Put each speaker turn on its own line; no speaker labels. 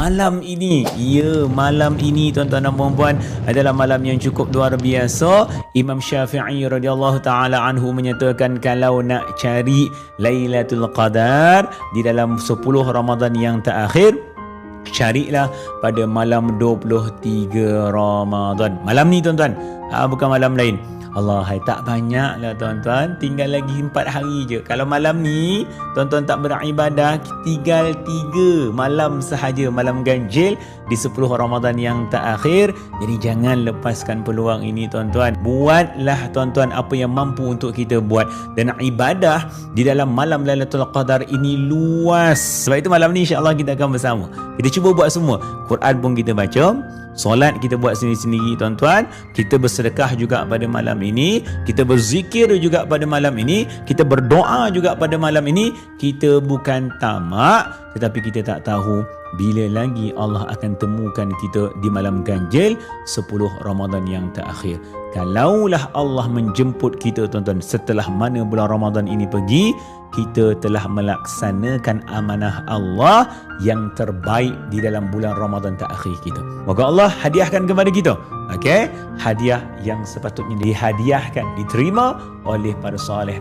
malam ini. Ya, malam ini tuan-tuan dan puan-puan adalah malam yang cukup luar biasa. Imam Syafi'i radhiyallahu taala anhu menyatakan kalau nak cari Lailatul Qadar di dalam 10 Ramadan yang terakhir carilah pada malam 23 Ramadan. Malam ni tuan-tuan, ha, bukan malam lain. Allah hai tak banyak lah tuan-tuan. Tinggal lagi empat hari je. Kalau malam ni Tuan-tuan tak beribadah Tinggal tiga malam sahaja. Malam ganjil Di 10 Ramadan yang tak akhir Jadi jangan lepaskan peluang ini tuan-tuan. Buatlah tuan-tuan Apa yang mampu untuk kita buat. Dan ibadah Di dalam malam Lailatul Qadar ini luas. Sebab itu malam ni insyaAllah kita akan bersama Kita cuba buat semua. Quran pun kita baca Solat kita buat sendiri-sendiri tuan-tuan. Kita bersedekah juga pada malam ini. Kita berzikir juga pada malam ini. Kita berdoa juga pada malam ini. Kita bukan tamak Tetapi kita tak tahu Bila lagi Allah akan temukan kita di malam ganjil 10 Ramadan yang terakhir Kalaulah Allah menjemput kita tuan-tuan Setelah mana bulan Ramadan ini pergi kita telah melaksanakan amanah Allah yang terbaik di dalam bulan Ramadan terakhir kita. Moga Allah hadiahkan kepada kita. Okey, hadiah yang sepatutnya dihadiahkan, diterima oleh para soleh